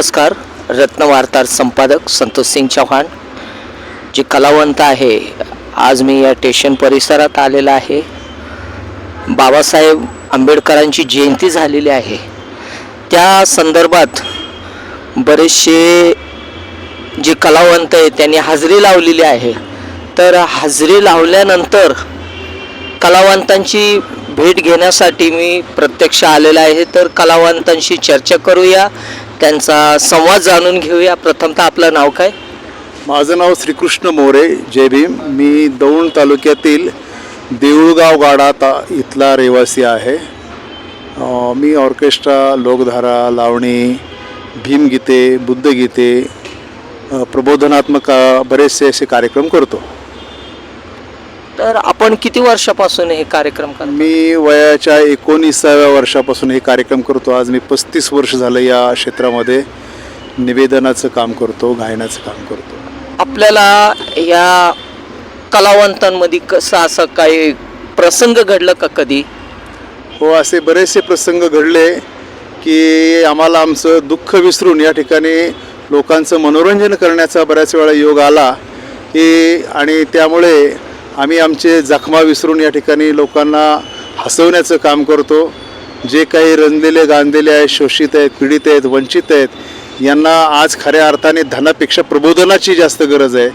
नमस्कार रत्नवार्तार संपादक संतोष सिंग चव्हाण. जे कलावंत आहे आज मी या स्टेशन परिसरात आलेला आहे. बाबासाहेब आंबेडकरांची जयंती झालेली आहे. त्या संदर्भात बरेचसे जे कलावंत आहेत त्यांनी हजेरी लावलेली आहे. तर हजेरी लावल्यानंतर कलावंतांची भेट घेण्यासाठी मी प्रत्यक्ष आलेला आहे. तर कलावंतांशी चर्चा करूया. त्यांचा संवाद जाणून घेऊया. प्रथमतः आपलं नाव काय? माझं नाव श्रीकृष्ण मोरे जय भीम. मी दौंड तालुक्यातील देऊळगाव गाडा ता इथला रहिवासी आहे. मी ऑर्केस्ट्रा लोकधारा लावणी भीमगीते बुद्धगीते प्रबोधनात्मक बरेचसे असे कार्यक्रम करतो. तर आपण किती वर्षापासून हे कार्यक्रम करतो? मी वयाच्या एकोणीसाव्या वर्षापासून हे कार्यक्रम करतो. आज मी पस्तीस वर्ष झालं या क्षेत्रामध्ये निवेदनाचं काम करतो गायनाचं काम करतो. आपल्याला या कलावंतांमध्ये कसं असं काही प्रसंग घडलं का कधी? हो असे बरेचसे प्रसंग घडले की आम्हाला आमचं दुःख विसरून या ठिकाणी लोकांचं मनोरंजन करण्याचा बऱ्याच वेळा योग आला. की आणि त्यामुळे आम्ही आमचे जखमा विसरून या ठिकाणी लोकांना हसवण्याचं काम करतो. जे काही रंजलेले गांधलेले आहेत शोषित आहेत पीडित आहेत वंचित आहेत यांना आज खऱ्या अर्थाने धनापेक्षा प्रबोधनाची जास्त गरज आहे.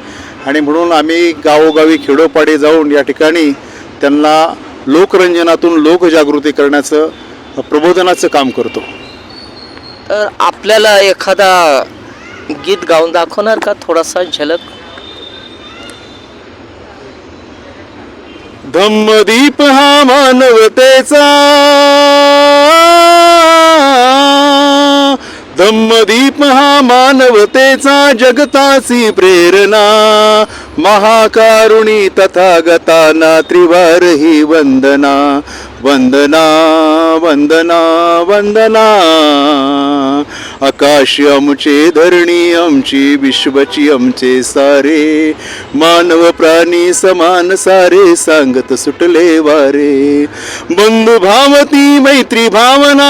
आणि म्हणून आम्ही गावोगावी खेडोपाडी जाऊन या ठिकाणी त्यांना लोकरंजनातून लोकजागृती करण्याचं प्रबोधनाचं काम करतो. तर आपल्याला एखादा गीत गाऊन दाखवणार का? थोडासा झलक धम्मदीप हा मानवतेचा. धम्मदीप हा मानवतेचा जगताची प्रेरणा. महाकारुणी तथागताना त्रिवार ही वंदना. वंदना वंदना वंदना. आकाश आमचे धरणी आमची विश्वची आमचे सारे. मानव प्राणी समान सारे सांगत सुटले वारे. बंधु भावती मैत्री भावना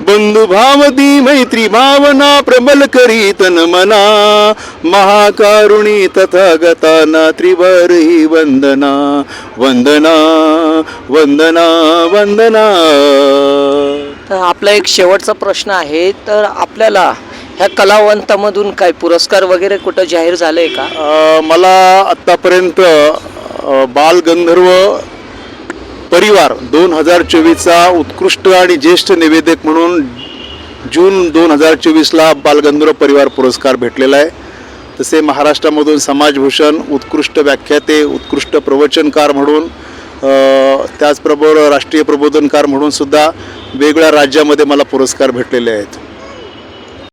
बंधु भावती मैत्री भावना प्रबल करी तन मना महाकारुणी तथागताना त्रिवार ही वंदना वंदना वंदना वंदना. तर आपला एक शेवटचा प्रश्न आहे तर आपल्याला ह्या कलावंतामधून काय पुरस्कार वगैरे कुठं जाहीर झाले का? अ, मला आत्तापर्यंत अ, बालगंधर्व परिवार दोन हजार चोवीसचा उत्कृष्ट आणि ज्येष्ठ निवेदक म्हणून जून दोन हजार चोवीसला बालगंधर्व परिवार पुरस्कार भेटलेला आहे. तसे महाराष्ट्रामधून समाजभूषण उत्कृष्ट व्याख्याते उत्कृष्ट प्रवचनकार म्हणून त्याचबरोबर राष्ट्रीय प्रबोधनकार म्हणून सुद्धा वेगळ्या राज्यामध्ये मला पुरस्कार भेटलेले आहेत.